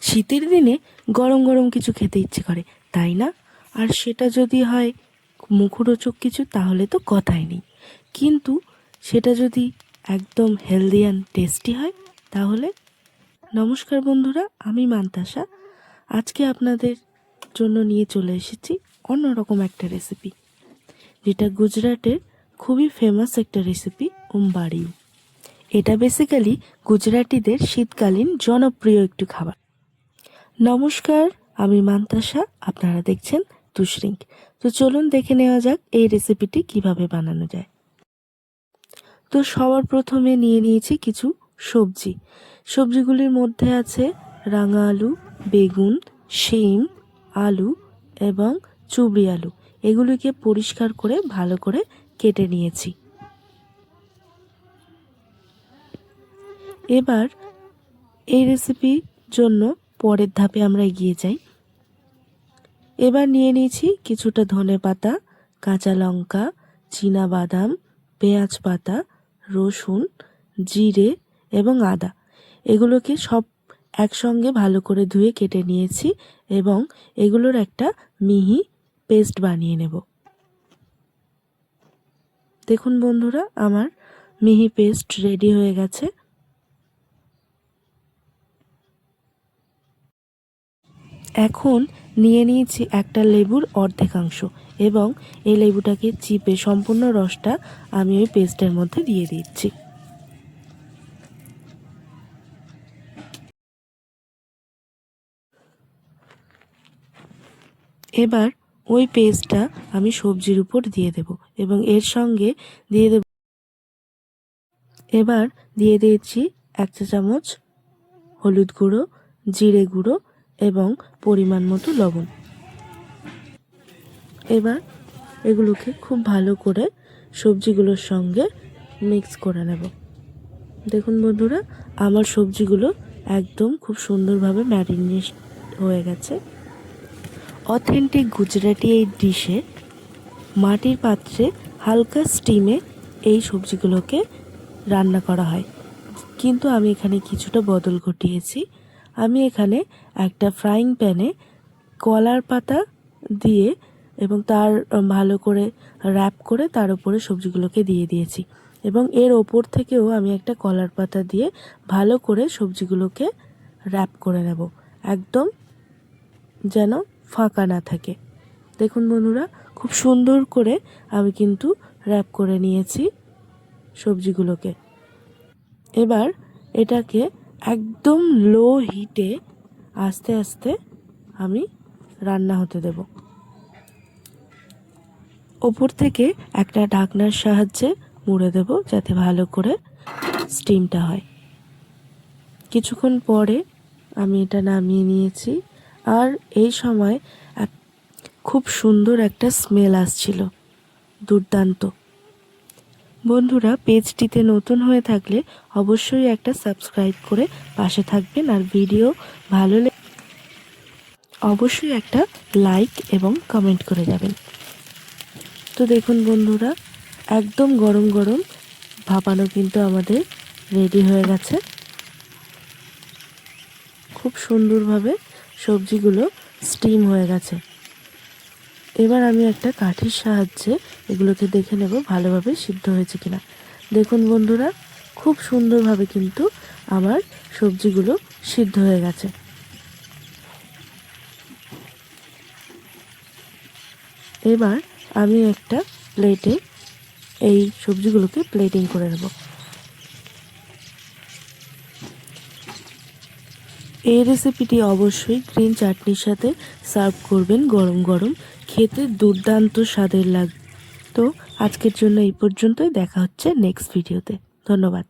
শীতের দিনে গরম গরম কিছু খেতে ইচ্ছে করে, তাই না? আর সেটা যদি হয় মুখরোচক কিছু, তাহলে তো কথাই নেই। কিন্তু সেটা যদি একদম হেলদি অ্যান্ড টেস্টি হয়, তাহলে নমস্কার বন্ধুরা, আমি মান্তাসা। আজকে আপনাদের জন্য নিয়ে চলে এসেছি অন্যরকম একটা রেসিপি যেটা গুজরাটের খুবই ফেমাস একটা রেসিপি উমবাড়িউ এটা বেসিক্যালি গুজরাটিদের শীতকালীন জনপ্রিয় একটি খাবার। নমস্কার, আমি মান্তাসা, আপনারা দেখছেন তুশরিঙ্ক তো চলুন দেখে নেওয়া যাক এই রেসিপিটি কীভাবে বানানো যায়। তো সবার প্রথমে নিয়ে নিয়েছি কিছু সবজি। সবজিগুলির মধ্যে আছে রাঙা আলু, বেগুন, শিম, আলু এবং চুবড়ি আলু। এগুলিকে পরিষ্কার করে ভালো করে কেটে নিয়েছি। এবার এই রেসিপির জন্য পরের ধাপে আমরা এগিয়ে যাই। এবার নিয়ে নিয়েছি কিছুটা ধনে পাতা, কাঁচা লঙ্কা, চীনা বাদাম, পেঁয়াজ পাতা, রসুন, জিরে এবং আদা। এগুলোকে সব একসঙ্গে ভালো করে ধুয়ে কেটে নিয়েছি এবং এগুলোর একটা মিহি পেস্ট বানিয়ে নেব। দেখুন বন্ধুরা, আমার মিহি পেস্ট রেডি হয়ে গেছে। এখন নিয়ে নিয়েছি একটা লেবুর অর্ধেকাংশ এবং এই লেবুটাকে চিপে সম্পূর্ণ রসটা আমি ওই পেস্টের মধ্যে দিয়ে দিচ্ছি। এবার ওই পেস্টটা আমি সবজির উপর দিয়ে দেব এবং এর সঙ্গে দিয়ে দেব এবার দিয়ে দিয়েছি এক চা চামচ হলুদ গুঁড়ো, জিরে গুঁড়ো এবং পরিমাণ মতো লবণ। এবার এগুলোকে খুব ভালো করে সবজিগুলোর সঙ্গে মিক্স করে নেব। দেখুন বন্ধুরা, আমার সবজিগুলো একদম খুব সুন্দরভাবে ম্যারিনেট হয়ে গেছে। অথেন্টিক গুজরাটি এই ডিশে মাটির পাত্রে হালকা স্টিমে এই সবজিগুলোকে রান্না করা হয়। কিন্তু আমি এখানে কিছুটা বদল ঘটিয়েছি। আমি এখানে একটা ফ্রাইং প্যানে কলার পাতা দিয়ে এবং তার ভালো করে র্যাপ করে তার উপরে সবজিগুলোকে দিয়ে দিয়েছি। এবং এর ওপর থেকেও আমি একটা কলার পাতা দিয়ে ভালো করে সবজিগুলোকে র্যাপ করে নেব। একদম যেন ফাঁকা না থাকে। দেখুন বন্ধুরা, খুব সুন্দর করে আমি কিন্তু র্যাপ করে নিয়েছি সবজিগুলোকে। এবার এটাকে একদম লো হিটে আস্তে আস্তে আমি রান্না হতে দেব। ওপর থেকে একটা ঢাকনার সাহায্যে মুড়ে দেব যাতে ভালো করে স্টিমটা হয়। কিছুক্ষণ পরে আমি এটা নামিয়ে নিয়েছি আর এই সময় খুব সুন্দর একটা স্মেল আসছিল, দুর্দান্ত। বন্ধুরা, পেজটিতে নতুন হয়ে থাকলে অবশ্যই একটা সাবস্ক্রাইব করে পাশে থাকবেন আর ভিডিও ভালো অবশ্যই একটা লাইক এবং কমেন্ট করে যাবেন। তো দেখুন বন্ধুরা, একদম গরম গরম ভাপানো কিন্তু আমাদের রেডি হয়ে গেছে। খুব সুন্দরভাবে সবজিগুলো স্টিম হয়ে গেছে। এবার আমি একটা কাঠির সাহায্যে এগুলোকে দেখে নেব ভালোভাবে সিদ্ধ হয়েছে কিনা। দেখুন বন্ধুরা, খুব সুন্দরভাবে কিন্তু আমার সবজিগুলো সিদ্ধ হয়ে গেছে। এবার আমি একটা প্লেটে এই সবজিগুলোকে প্লেটিং করে নেব। এই রেসিপিটি অবশ্যই গ্রিন চাটনির সাথে সার্ভ করবেন গরম গরম। খেতে দুর্দান্ত স্বাদের লাগ, তো আজকের জন্য এই পর্যন্তই। দেখা হচ্ছে নেক্সট ভিডিওতে ধন্যবাদ।